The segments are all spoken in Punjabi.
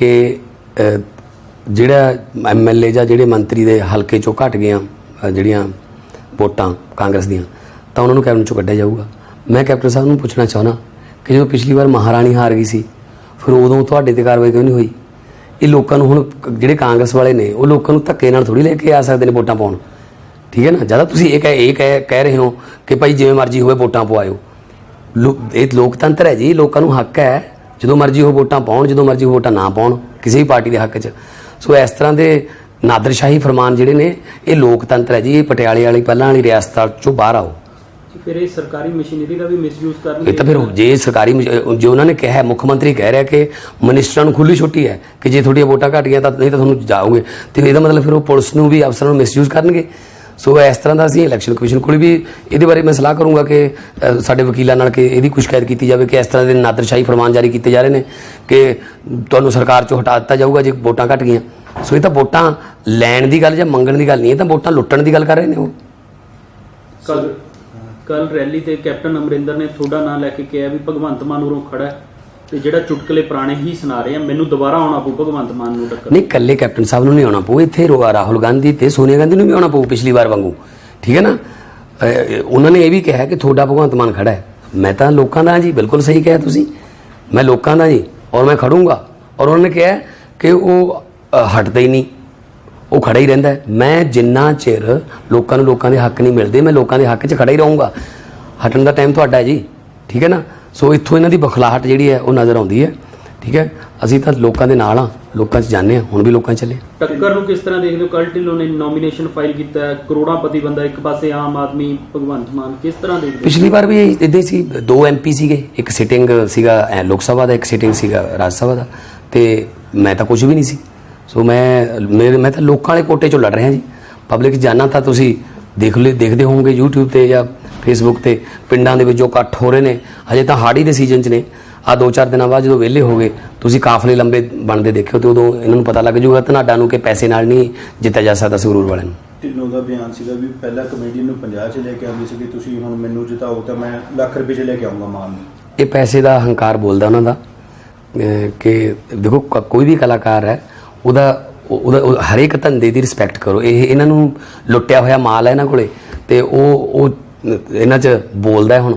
ਕਿ ਅ, ਜਿਹੜਾ ਐਮਐਲਏ ਜਾਂ ਜਿਹੜੇ ਮੰਤਰੀ ਦੇ ਹਲਕੇ ਚੋਂ ਘਟ ਗਏ ਜਿਹੜੀਆਂ ਵੋਟਾਂ ਕਾਂਗਰਸ ਦੀਆਂ ਤਾਂ ਉਹਨਾਂ ਨੂੰ ਕੈਬਨਿਟ ਚੋਂ ਕੱਢਿਆ ਜਾਊਗਾ। ਮੈਂ ਕੈਪਟਨ ਸਾਹਿਬ ਨੂੰ ਪੁੱਛਣਾ ਚਾਹੁੰਦਾ ਕਿ ਜਦੋਂ ਪਿਛਲੀ ਵਾਰ ਮਹਾਰਾਣੀ ਹਾਰ ਗਈ ਸੀ ਫਿਰ ਉਦੋਂ ਤੁਹਾਡੇ ਤੇ ਕਾਰਵਾਈ ਕਿਉਂ ਨਹੀਂ ਹੋਈ? ਇਹ ਲੋਕਾਂ ਨੂੰ ਹੁਣ ਜਿਹੜੇ ਕਾਂਗਰਸ ਵਾਲੇ ਨੇ ਉਹ ਲੋਕਾਂ ਨੂੰ ਧੱਕੇ ਨਾਲ ਥੋੜੀ ਲੈ ਕੇ ਆ ਸਕਦੇ ਨੇ ਵੋਟਾਂ ਪਾਉਣ। ਠੀਕ ਹੈ ਨਾ? ਜ਼ਿਆਦਾ ਤੁਸੀਂ ਇਹ ਕਹਿ ਇਹ ਕਹਿ ਕਹਿ ਰਹੇ ਹੋ ਕਿ ਭਾਈ ਜਿਵੇਂ ਮਰਜ਼ੀ ਹੋਵੇ ਵੋਟਾਂ ਪਵਾਇਓ। ਲੋ- ਇਹ ਲੋਕਤੰਤਰ ਹੈ ਜੀ ਲੋਕਾਂ ਨੂੰ ਹੱਕ ਹੈ ਜਦੋਂ ਮਰਜ਼ੀ ਉਹ ਵੋਟਾਂ ਪਾਉਣ ਜਦੋਂ ਮਰਜ਼ੀ ਉਹ ਵੋਟਾਂ ਨਾ ਪਾਉਣ ਕਿਸੇ ਵੀ ਪਾਰਟੀ ਦੇ ਹੱਕ 'ਚ। ਸੋ ਇਸ ਤਰ੍ਹਾਂ ਦੇ ਨਾਦਰਸ਼ਾਹੀ ਫਰਮਾਨ ਜਿਹੜੇ ਨੇ ਇਹ ਲੋਕਤੰਤਰ ਹੈ ਜੀ ਇਹ ਪਟਿਆਲੇ ਵਾਲੀ ਪਹਿਲਾਂ ਵਾਲੀ ਰਿਆਸਤ ਚੋਂ ਬਾਹਰ ਆਓ। ਫਿਰ ਇਹ ਸਰਕਾਰੀ ਮਸ਼ੀਨਰੀ ਦਾ ਵੀ ਮਿਸਯੂਜ਼ ਕਰਨਗੇ? ਇਹ ਤਾਂ ਫਿਰ ਜੇ ਸਰਕਾਰੀ ਜੋ ਉਹਨਾਂ ਨੇ ਕਿਹਾ ਮੁੱਖ ਮੰਤਰੀ ਕਹਿ ਰਿਹਾ ਕਿ ਮਿਨਿਸਟਰਾਂ ਨੂੰ ਖੁੱਲੀ ਛੁੱਟੀ ਹੈ ਕਿ ਜੇ ਤੁਹਾਡੀਆਂ ਵੋਟਾਂ ਘਟ ਗਈਆਂ ਤਾਂ ਨਹੀਂ ਤਾਂ ਤੁਹਾਨੂੰ ਜਾਓਗੇ। ਤੇ ਇਹਦਾ ਮਤਲਬ ਫਿਰ ਉਹ ਪੁਲਿਸ ਨੂੰ ਵੀ ਅਫਸਰਾਂ ਨੂੰ ਮਿਸਯੂਜ਼ ਕਰਨਗੇ? ਸੋ ਇਸ ਤਰ੍ਹਾਂ ਦਾ ਅਸੀਂ ਇਲੈਕਸ਼ਨ ਕਮਿਸ਼ਨ ਕੋਲ ਵੀ ਇਹਦੇ ਬਾਰੇ ਮੈਂ ਸਲਾਹ ਕਰੂੰਗਾ ਕਿ ਸਾਡੇ ਵਕੀਲਾਂ ਨਾਲ ਕਿ ਇਹਦੀ ਕੁਝ ਸ਼ਿਕਾਇਤ ਕੀਤੀ ਜਾਵੇ ਕਿ ਇਸ ਤਰ੍ਹਾਂ ਦੇ ਨਾਦਰਸ਼ਾਹੀ ਫਰਮਾਨ ਜਾਰੀ ਕੀਤੇ ਜਾ ਰਹੇ ਨੇ ਕਿ ਤੁਹਾਨੂੰ ਸਰਕਾਰ ਚੋਂ ਹਟਾ ਦਿੱਤਾ ਜਾਊਗਾ ਜੇ ਵੋਟਾਂ ਘਟ ਗਈਆਂ। ਸੋ ਇਹ ਤਾਂ ਵੋਟਾਂ ਲੈਣ ਦੀ ਗੱਲ ਜਾਂ ਮੰਗਣ ਦੀ ਗੱਲ ਨਹੀਂ, ਇਹ ਤਾਂ ਵੋਟਾਂ ਲੁੱਟਣ ਦੀ ਗੱਲ ਕਰ ਰਹੇ ਨੇ ਉਹ। ਕੱਲ ਕੱਲ ਰੈਲੀ ਤੇ ਕੈਪਟਨ ਅਮਰਿੰਦਰ ਨੇ ਤੁਹਾਡਾ ਨਾਂ ਲੈ ਕੇ ਕਿਹਾ ਵੀ ਭਗਵੰਤ ਮਾਨ ਉਰੋਂ ਖੜਾ ਹੈ। ਤੇ ਜਿਹੜਾ ਚੁਟਕਲੇ ਪੁਰਾਣੇ ਹੀ ਸੁਣਾ ਰਹੇ ਆ, ਮੈਨੂੰ ਦੁਬਾਰਾ ਆਉਣਾ ਪਊ, ਭਗਵੰਤ ਮਾਨ ਨੂੰ ਟੱਕਰ ਨਹੀਂ, ਕੱਲੇ ਕੈਪਟਨ ਸਾਹਿਬ ਨੂੰ ਨਹੀਂ ਆਉਣਾ ਪਊ, ਇੱਥੇ ਰੋ ਰਾਹੁਲ ਗਾਂਧੀ ਤੇ ਸੋਨੀਆ ਗਾਂਧੀ ਨੂੰ ਵੀ ਆਉਣਾ ਪਊ ਪਿਛਲੀ ਵਾਰ ਵਾਂਗੂ। ਠੀਕ ਹੈ ਨਾ? ਉਹਨਾਂ ਨੇ ਇਹ ਵੀ ਕਿਹਾ ਕਿ ਤੁਹਾਡਾ ਭਗਵੰਤ ਮਾਨ ਖੜਾ ਹੈ। ਮੈਂ ਤਾਂ ਲੋਕਾਂ ਦਾ ਜੀ, ਬਿਲਕੁਲ ਸਹੀ ਕਿਹਾ ਤੁਸੀਂ। ਮੈਂ ਲੋਕਾਂ ਦਾ ਜੀ, ਔਰ ਮੈਂ ਖੜੂੰਗਾ। ਔਰ ਉਹਨਾਂ ਨੇ ਕਿਹਾ ਕਿ ਉਹ ਹਟਦਾ ਹੀ ਨਹੀਂ। ਉਹ ਖੜਾ ਹੀ ਰਹਿੰਦਾ ਮੈਂ ਜਿੰਨਾ ਚਿਰ ਲੋਕਾਂ ਨੂੰ ਲੋਕਾਂ ਦੇ ਹੱਕ ਨਹੀਂ ਮਿਲਦੇ, ਮੈਂ ਲੋਕਾਂ ਦੇ ਹੱਕ 'ਚ ਖੜਾ ਹੀ ਰਹੂੰਗਾ। ਹਟਣ ਦਾ ਟਾਈਮ ਤੁਹਾਡਾ ਹੈ ਜੀ। ਠੀਕ ਹੈ ਨਾ? ਸੋ ਇੱਥੋਂ ਇਹਨਾਂ ਦੀ ਬਖਲਾਹਟ ਜਿਹੜੀ ਹੈ ਉਹ ਨਜ਼ਰ ਆਉਂਦੀ ਹੈ ਠੀਕ ਹੈ? ਅਸੀਂ ਤਾਂ ਲੋਕਾਂ ਦੇ ਨਾਲ ਆ ਲੋਕਾਂ 'ਚ ਜਾਂਦੇ ਆ ਹੁਣ ਵੀ ਲੋਕਾਂ 'ਚ ਚੱਲੇ ਟੱਕਰ ਨੂੰ ਕਿਸ ਤਰ੍ਹਾਂ ਦੇਖਦੇ ਹੋ? ਕੱਲ ਢਿੱਲੋਂ ਨੇ ਨੋਮੀਨੇਸ਼ਨ ਫਾਈਲ ਕੀਤਾ ਹੈ ਕਰੋੜਾਪਤੀ ਬੰਦਾ ਇੱਕ ਪਾਸੇ ਆਮ ਆਦਮੀ ਭਗਵੰਤ ਮਾਨ ਕਿਸ ਤਰ੍ਹਾਂ ਦੇਖਦੇ? ਪਿਛਲੀ ਵਾਰ ਵੀ ਇਦਾਂ ਸੀ ਦੋ ਐਮਪੀ ਸੀਗੇ ਇੱਕ ਸਿਟਿੰਗ ਸੀਗਾ ਲੋਕ ਸਭਾ ਦਾ ਇੱਕ ਸਿਟਿੰਗ ਸੀਗਾ ਰਾਜ ਸਭਾ ਦਾ ਤੇ ਮੈਂ ਤਾਂ ਕੁਝ ਵੀ ਨਹੀਂ ਸੀ। ਸੋ ਮੈਂ ਮੇਰੇ ਮੈਂ ਤਾਂ ਲੋਕਾਂ ਵਾਲੇ ਕੋਟੇ ਚੋਂ ਲੜ ਰਿਹਾ ਜੀ। ਪਬਲਿਕ ਜਾਣਾ ਤਾਂ ਤੁਸੀਂ ਦੇਖ ਲੈ ਦੇਖਦੇ ਹੋਵੋਗੇ YouTube ਤੇ ਜਾਂ Facebook ਤੇ ਪਿੰਡਾਂ ਦੇ ਵਿੱਚ ਜੋ ਇਕੱਠ ਹੋ ਰਹੇ ਨੇ ਹਜੇ ਤਾਂ ਹਾੜੀ ਦੇ ਸੀਜ਼ਨ 'ਚ ਨੇ। ਆ ਦੋ ਚਾਰ ਦਿਨਾਂ ਬਾਅਦ ਜਦੋਂ ਵਿਹਲੇ ਹੋ ਗਏ ਤੁਸੀਂ ਕਾਫਲੇ ਲੰਬੇ ਬਣਦੇ ਦੇਖਿਓ ਤੇ ਉਦੋਂ ਇਹਨਾਂ ਨੂੰ ਪਤਾ ਲੱਗ ਜਾਊਗਾ ਧਨਾਡਾ ਨੂੰ ਕਿ ਪੈਸੇ ਨਾਲ ਨਹੀਂ ਜਿੱਤਿਆ ਜਾ ਸਕਦਾ ਸੰਗਰੂਰ ਵਾਲਿਆਂ ਨੂੰ। ਢਿੱਲੋਂ ਦਾ ਬਿਆਨ ਸੀਗਾ ਵੀ ਪਹਿਲਾਂ ਕਮੇਡੀਅਨ ਨੂੰ 50 ਚ ਲੈ ਕੇ ਆਉਂਦੀ ਸੀਗੀ ਤੁਸੀਂ ਹੁਣ ਮੈਨੂੰ ਜਿਤਾਓ ਤਾਂ ਮੈਂ ਲੱਖ ਰੁਪਏ ਚ ਲੈ ਕੇ ਆਉਂਗਾ ਮਾਨ ਨੂੰ। ਇਹ ਪੈਸੇ ਦਾ ਹੰਕਾਰ ਬੋਲਦਾ ਉਹਨਾਂ ਦਾ ਕਿ ਦੇਖੋ ਕ- ਕੋਈ ਵੀ ਕਲਾਕਾਰ ਹੈ ਉਹਦਾ ਉਹ- ਉਹਦਾ ਉਹ ਹਰੇਕ ਧੰਦੇ ਦੀ ਰਿਸਪੈਕਟ ਕਰੋ। ਇਹ ਇਹਨਾਂ ਨੂੰ ਲੁੱਟਿਆ ਹੋਇਆ ਮਾਲ ਹੈ ਇਹਨਾਂ ਕੋਲੇ ਤੇ ਉਹ ਉਹ ਇਹਨਾਂ 'ਚ ਬੋਲਦਾ ਹੈ ਹੁਣ।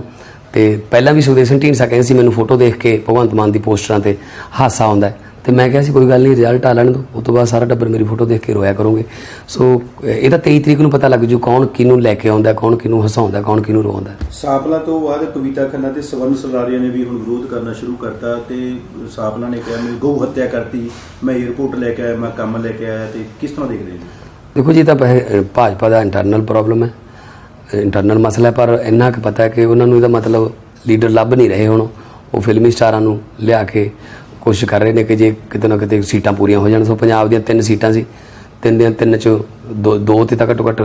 ਤੇ ਪਹਿਲਾਂ ਵੀ ਸੁਖਦੇਵ ਸਿੰਘ ਢੀਂਡਸਾ ਕਹਿੰਦੇ ਸੀ ਮੈਨੂੰ ਫੋਟੋ ਦੇਖ ਕੇ ਭਗਵੰਤ ਮਾਨ ਦੀ ਪੋਸਟਰਾਂ ਤੇ ਹਾਸਾ ਆਉਂਦਾ ਹੈ। ਤੇ ਮੈਂ ਕਿਹਾ ਸੀ ਕੋਈ ਗੱਲ ਨਹੀਂ ਰਿਜ਼ਲਟ ਆ ਲੈਣ ਦੋ ਉਸ ਤੋਂ ਬਾਅਦ ਸਾਰਾ ਟੱਬਰ ਮੇਰੀ ਫੋਟੋ ਦੇਖ ਕੇ ਰੋਇਆ ਕਰੋਗੇ। ਸੋ ਅਹ ਇਹਦਾ 23 ਤਰੀਕ ਨੂੰ ਪਤਾ ਲੱਗ ਜੂ ਕੌਣ ਕਿਹਨੂੰ ਲੈ ਕੇ ਆਉਂਦਾ ਕੌਣ ਕਿਹਨੂੰ ਹਸਾਉਂਦਾ ਕੌਣ ਕਿਹਨੂੰ ਰੋਉਂਦਾ ਸਾਪਲਾ ਤੋਂ ਬਾਅਦ ਕਵਿਤਾ ਖੰਨਾ ਤੇ ਸਵਰਨ ਸਲਾਰੀਆ ਨੇ ਵੀ ਹੁਣ ਵਿਰੋਧ ਕਰਨਾ ਸ਼ੁਰੂ ਕਰਤਾ ਤੇ ਸਾਪਲਾ ਨੇ ਕਿਹਾ ਮੈਂ ਗਊ ਹੱਤਿਆ ਕਰਤੀ ਮੈਂ 에어ਪੋਰਟ ਲੈ ਕੇ ਆਇਆ ਮੈਂ ਕੰਮ ਲੈ ਕੇ ਆਇਆ ਤੇ ਕਿਸ ਤਰ੍ਹਾਂ ਦੇਖਦੇ ਜੀ ਦੇਖੋ ਜੀ ਇਹ ਤਾਂ ਭਾਜਪਾ ਦਾ ਇੰਟਰਨਲ ਪ੍ਰੋਬਲਮ ਹੈ। ਇੰਟਰਨਲ ਮਸਲਾ ਹੈ ਪਰ ਇੰਨਾ ਕੁ ਪਤਾ ਹੈ ਕਿ ਉਹਨਾਂ ਨੂੰ ਇਹਦਾ ਮਤਲਬ ਲੀਡਰ ਲੱਭ ਨਹੀਂ ਰਹੇ ਹੁਣ। ਉਹ ਫਿਲਮੀ ਸਟਾਰਾਂ ਨੂੰ ਲਿਆ ਕੇ ਕੋਸ਼ਿਸ਼ ਕਰ ਰਹੇ ਨੇ ਕਿ ਜੇ ਕਿਤੇ ਨਾ ਕਿਤੇ ਸੀਟਾਂ ਪੂਰੀਆਂ ਹੋ ਜਾਣ। ਸੋ ਪੰਜਾਬ ਦੀਆਂ ਤਿੰਨ ਸੀਟਾਂ ਸੀ। ਤਿੰਨ ਦੀਆਂ ਤਿੰਨ ਚ ਦੋ ਦੋ ਤੇ ਤਾਂ ਘੱਟੋ ਘੱਟ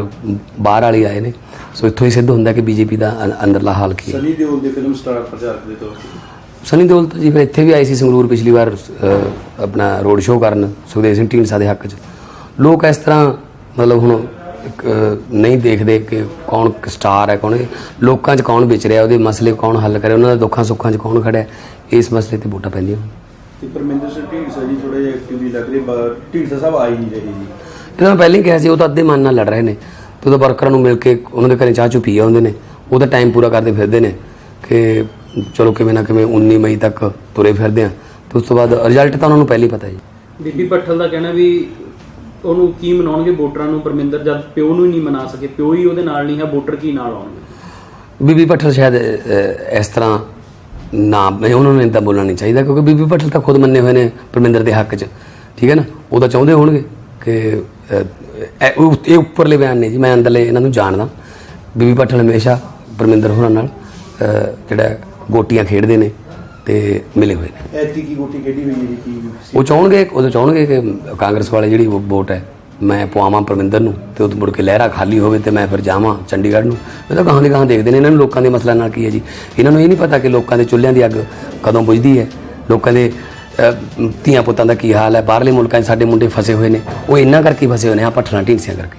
ਬਾਹਰ ਵਾਲੇ ਆਏ ਨੇ। ਸੋ ਇੱਥੋਂ ਹੀ ਸਿੱਧ ਹੁੰਦਾ ਕਿ ਬੀਜੇਪੀ ਦਾ ਅੰਦਰਲਾ ਹਾਲ ਕੀ ਹੈ। ਸਨੀ ਦਿਓਲ ਦੇ ਫਿਲਮ ਸਟਾਰ ਪ੍ਰਚਾਰਕ ਦੇ ਤੌਰ ਤੇ। ਸਨੀ ਦਿਓਲ ਤਾਂ ਜੀ ਫਿਰ ਇੱਥੇ ਵੀ ਆਏ ਸੀ ਸੰਗਰੂਰ ਪਿਛਲੀ ਵਾਰ ਆਪਣਾ ਰੋਡ ਸ਼ੋਅ ਕਰਨ। ਸੁਖਦੇਵ ਸਿੰਘ ਢੀਂਡਸਾ ਦੇ ਹੱਕ 'ਚ। ਲੋਕ ਇਸ ਤਰ੍ਹਾਂ ਮਤਲਬ ਹੁਣ ਨਹੀਂ ਦੇਖਦੇ ਕਿ ਕੌਣ ਸਟਾਰ ਹੈ ਕੌਣ। ਲੋਕਾਂ 'ਚ ਕੌਣ ਵਿਚ ਰਿਹਾ ਉਹਦੇ ਮਸਲੇ ਕੌਣ ਹੱਲ ਕਰੇ ਉਹਨਾਂ ਦੇ ਦੁੱਖਾਂ ਸੁੱਖਾਂ 'ਚ ਕੌਣ ਖੜਿਆ ਇਸ ਮਸਲੇ ਤੇ ਵੋਟਾਂ ਪੈਂਦੀਆਂ। ਤੇ ਪਰਮਿੰਦਰ ਸਿੰਘ ਢੀਂਡਸਾ ਜੀ ਥੋੜੇ ਜਿਹਾ ਐਕਟਿਵ ਵੀ ਲੱਗ ਰਹੇ ਢੀਂਡਸਾ ਸਾਹਿਬ ਆ ਹੀ ਨਹੀਂ ਰਹੇ ਜੀ। ਇਹ ਤਾਂ ਮੈਂ ਪਹਿਲਾਂ ਹੀ ਕਿਹਾ ਸੀ ਉਹ ਤਾਂ ਅੱਧੇ ਮਨ ਨਾਲ ਲੜ ਰਹੇ ਨੇ। ਤੇ ਉਹਦਾ ਵਰਕਰਾਂ ਨੂੰ ਮਿਲ ਕੇ ਉਹਨਾਂ ਦੇ ਘਰੇ ਚਾਹ ਚੁ ਪੀ ਆਉਂਦੇ ਨੇ। ਉਹ ਤਾਂ ਟਾਈਮ ਪੂਰਾ ਕਰਦੇ ਫਿਰਦੇ ਨੇ ਕਿ ਚਲੋ ਕਿਵੇਂ ਨਾ ਕਿਵੇਂ 19 ਮਈ ਤੱਕ ਤੁਰੇ ਫਿਰਦੇ ਆ। ਤੇ ਉਸ ਤੋਂ ਬਾਅਦ ਰਿਜ਼ਲਟ ਤਾਂ ਉਹਨਾਂ ਨੂੰ ਪਹਿਲਾਂ ਹੀ ਪਤਾ ਜੀ। ਬੀਬੀ ਪੱਠਲ ਦਾ ਕਹਿਣਾ ਵੀ ਉਹਨੂੰ ਕੀ ਮਨਾਉਣਗੇ ਵੋਟਰਾਂ ਨੂੰ? ਪਰਮਿੰਦਰ, ਜਦ ਪਿਓ ਨੂੰ ਹੀ ਨਹੀਂ ਮਨਾ ਸਕੇ, ਪਿਓ ਹੀ ਉਹਦੇ ਨਾਲ ਨਹੀਂ ਹੈ, ਵੋਟਰ ਕੀ ਨਾਲ ਆਉਣਗੇ? ਬੀਬੀ ਪਟਲ ਸ਼ਾਇਦ ਇਸ ਤਰ੍ਹਾਂ ਨਾ, ਮੈਂ ਉਹਨਾਂ ਨੂੰ ਇੰਦਾ ਬੋਲਣਾ ਨਹੀਂ ਚਾਹੀਦਾ, ਕਿਉਂਕਿ ਬੀਬੀ ਪਟਲ ਤਾਂ ਖੁਦ ਮੰਨੇ ਹੋਏ ਨੇ ਪਰਮਿੰਦਰ ਦੇ ਹੱਕ 'ਚ। ਠੀਕ ਹੈ ਨਾ? ਉਹ ਤਾਂ ਚਾਹੁੰਦੇ ਹੋਣਗੇ ਕਿ ਇਹ ਉੱਪਰਲੇ ਬਿਆਨ ਨੇ ਜੀ, ਮੈਂ ਅੰਦਰਲੇ ਇਹਨਾਂ ਨੂੰ ਜਾਣਦਾ। ਬੀਬੀ ਪਟਲ ਹਮੇਸ਼ਾ ਪਰਮਿੰਦਰ ਹੋਰਾਂ ਨਾਲ ਜਿਹੜਾ ਗੋਟੀਆਂ ਖੇਡਦੇ ਨੇ। ਤੇ ਮਿਲੇ ਹੋਏ ਨੇ। ਐਤਕੀ ਕੀ ਗੋਟੀ ਖੇਡੀ ਹੋਈ ਹੈ ਜੀ ਕੀ ਉਹ ਚਾਹਣਗੇ ਉਹ ਚਾਹਣਗੇ ਕਿ ਕਾਂਗਰਸ ਵਾਲੇ ਜਿਹੜੀ ਵੋਟ ਹੈ ਮੈਂ ਪਵਾਵਾਂ ਪਰਮਿੰਦਰ ਨੂੰ ਤੇ ਉਹ ਮੁੜ ਕੇ ਲਹਿਰਾ ਖਾਲੀ ਹੋਵੇ ਤੇ ਮੈਂ ਫਿਰ ਜਾਵਾਂ ਚੰਡੀਗੜ੍ਹ ਨੂੰ। ਇਹ ਤਾਂ ਗਾਹਾਂ ਦੀ ਗਾਹਾਂ ਦੇਖਦੇ ਨੇ ਇਹਨਾਂ ਨੂੰ ਲੋਕਾਂ ਦੇ ਮਸਲਾ ਨਾਲ ਕੀ ਹੈ ਜੀ। ਇਹਨਾਂ ਨੂੰ ਇਹ ਨਹੀਂ ਪਤਾ ਕਿ ਲੋਕਾਂ ਦੇ ਚੁੱਲ੍ਹਿਆਂ ਦੀ ਅੱਗ ਕਦੋਂ ਬੁਝਦੀ ਹੈ। ਲੋਕਾਂ ਦੇ ਧੀਆਂ ਪੁੱਤਾਂ ਦਾ ਕੀ ਹਾਲ ਹੈ ਬਾਹਰਲੇ ਮੁਲਕਾਂ 'ਚ ਸਾਡੇ ਮੁੰਡੇ ਫਸੇ ਹੋਏ ਨੇ। ਉਹ ਇੰਨਾ ਕਰਕੇ ਫਸੇ ਹੋਏ ਨੇ ਆ ਪੱਠਣਾ ਢੀਂਸਿਆਂ ਕਰਕੇ।